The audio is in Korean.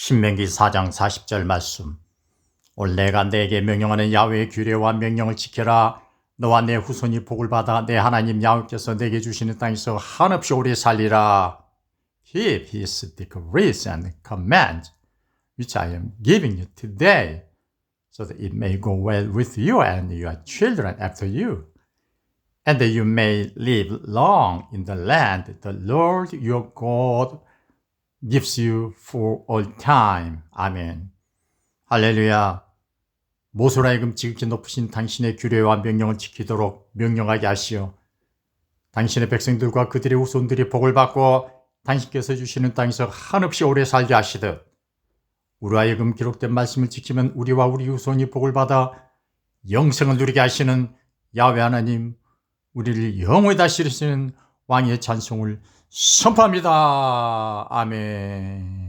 신명기 4장 40절 말씀. 오늘 내가 내게 명령하는 야훼의 규례와 명령을 지켜라. 너와 내 후손이 복을 받아 내 하나님 야훼께서 내게 주시는 땅에서 한없이 오래 살리라. Keep his decrees and commands, which I am giving you today, so that it may go well with you and your children after you, and that you may live long in the land the Lord your God gives you for all time. 아멘. 할렐루야. 모소라이금 지극히 높으신 당신의 규례와 명령을 지키도록 명령하게 하시오. 당신의 백성들과 그들의 후손들이 복을 받고 당신께서 주시는 땅에서 한없이 오래 살게 하시듯 우리 하여금 기록된 말씀을 지키면 우리와 우리 후손이 복을 받아 영생을 누리게 하시는 야훼 하나님 우리를 영원히 다스리시는 왕의 찬송을 선포합니다. 아멘.